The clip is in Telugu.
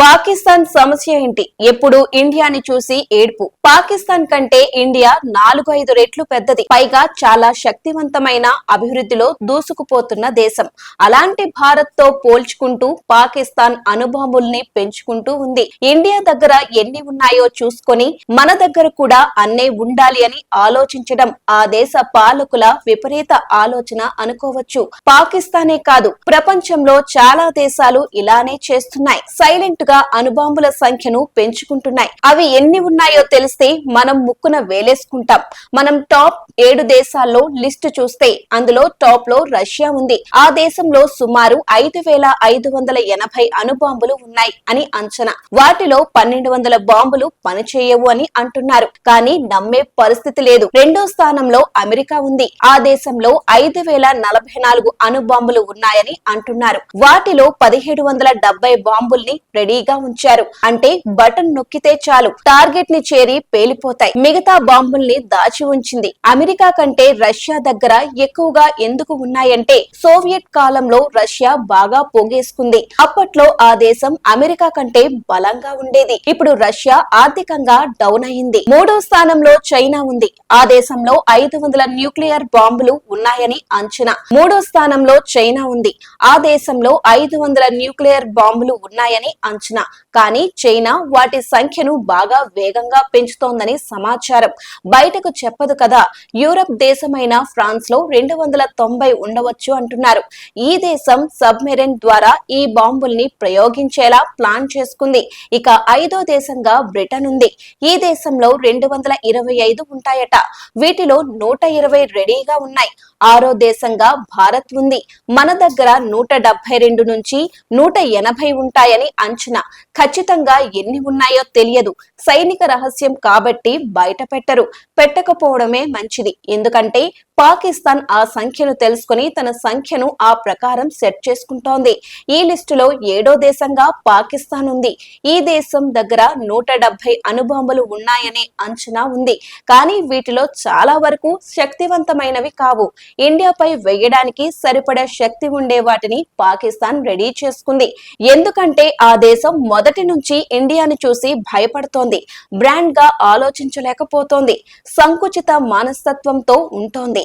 పాకిస్తాన్ సమస్య ఏంటి? ఎప్పుడు ఇండియాని చూసి ఏడ్పు. పాకిస్తాన్ కంటే ఇండియా నాలుగు ఐదు రెట్లు పెద్దది. పైగా చాలా శక్తివంతమైన అభివృద్ధిలో దూసుకుపోతున్న దేశం. అలాంటి భారత్తో పోల్చుకుంటూ పాకిస్తాన్ అనుభవముల్ని పెంచుకుంటూ ఉంది. ఇండియా దగ్గర ఎన్ని ఉన్నాయో చూసుకొని మన దగ్గర కూడా అన్నే ఉండాలి అని ఆలోచించడం ఆ దేశ పాలకుల విపరీత ఆలోచన అనుకోవచ్చు. పాకిస్తానే కాదు ప్రపంచంలో చాలా దేశాలు ఇలానే చేస్తున్నాయి. సైలెంట్ గా అణుబాంబుల సంఖ్యను పెంచుకుంటున్నాయి. అవి ఎన్ని ఉన్నాయో తెలిస్తే మనం ముక్కున వేలేసుకుంటాం. మనం టాప్ ఏడు దేశాల్లో లిస్టు చూస్తే అందులో టాప్లో రష్యా ఉంది. ఆ దేశంలో సుమారు ఐదు వేల ఐదు వందల ఎనభై అణుబాంబులు ఉన్నాయి అని అంచనా. వాటిలో పన్నెండు వందల బాంబులు పనిచేయవు అని అంటున్నారు. కానీ నమ్మే పరిస్థితి లేదు. రెండో స్థానంలో అమెరికా ఉంది. ఆ దేశంలో ఐదు వేల నలభై నాలుగు అణుబాంబులు ఉన్నాయని అంటున్నారు. వాటిలో పదిహేడు వందల డెబ్బై బాంబుల్ని రెడీ రెడీగా ఉంచారు. అంటే బటన్ నొక్కితే చాలు. టార్గెట్ని చేరి పేలిపోతాయి. మిగతా బాంబుల్ని దాచి ఉంచింది. అమెరికా కంటే రష్యా దగ్గర ఎక్కువగా ఎందుకు ఉన్నాయంటే సోవియట్ కాలంలో రష్యా బాగా పోగేసుకుంది. అప్పట్లో ఆ దేశం అమెరికా కంటే బలంగా ఉండేది. ఇప్పుడు రష్యా ఆర్థికంగా డౌన్ అయింది. మూడో స్థానంలో చైనా ఉంది. ఆ దేశంలో ఐదు వందల న్యూక్లియర్ బాంబులు ఉన్నాయని అంచనా. మూడో స్థానంలో చైనా ఉంది. ఆ దేశంలో ఐదు వందల న్యూక్లియర్ బాంబులు ఉన్నాయని అంచనా. కానీ చైనా వాటి సంఖ్యను బాగా వేగంగా పెంచుతోందని సమాచారం. బయటకు చెప్పదు కదా యూరప్ దేశమైన ఫ్రాన్స్లో రెండు వందల తొంభై ఉండవచ్చు అంటున్నారు. ఈ దేశం సబ్మెరైన్ ద్వారా ఈ బాంబుల్ని ప్రయోగించేలా ప్లాన్ చేసుకుంది. ఇక ఐదో దేశంగా బ్రిటన్ ఉంది. ఈ దేశంలో రెండు వందల ఇరవై ఐదు ఉంటాయట. వీటిలో నూట ఇరవై రెడీగా ఉన్నాయి. ఆరో దేశంగా భారత్ ఉంది. మన దగ్గర నూట డెబ్బై రెండు నుంచి నూట ఎనభై ఉంటాయని అంచనా ఖచ్చితంగా ఎన్ని ఉన్నాయో తెలియదు. సైనిక రహస్యం కాబట్టి బయట పెట్టరు పెట్టకపోవడమే మంచిది. ఎందుకంటే పాకిస్తాన్ ఆ సంఖ్యను తెలుసుకుని తన సంఖ్యను ఆ ప్రకారం సెట్ చేసుకుంటోంది. ఈ లిస్టులో ఏడో దేశంగా పాకిస్తాన్ ఉంది. ఈ దేశం దగ్గర నూట డెబ్బై అణుబాంబులు ఉన్నాయనే అంచనా ఉంది. కానీ వీటిలో చాలా వరకు శక్తివంతమైనవి కావు. ఇండియాపై వేయడానికి సరిపడే శక్తి ఉండే వాటిని పాకిస్తాన్ రెడీ చేసుకుంది. ఎందుకంటే ఆ దేశం మొదటి నుంచి ఇండియాని చూసి భయపడుతోంది. బ్రాండ్గా ఆలోచించలేకపోతోంది. సంకుచిత మనస్తత్వంతో ఉంటోంది.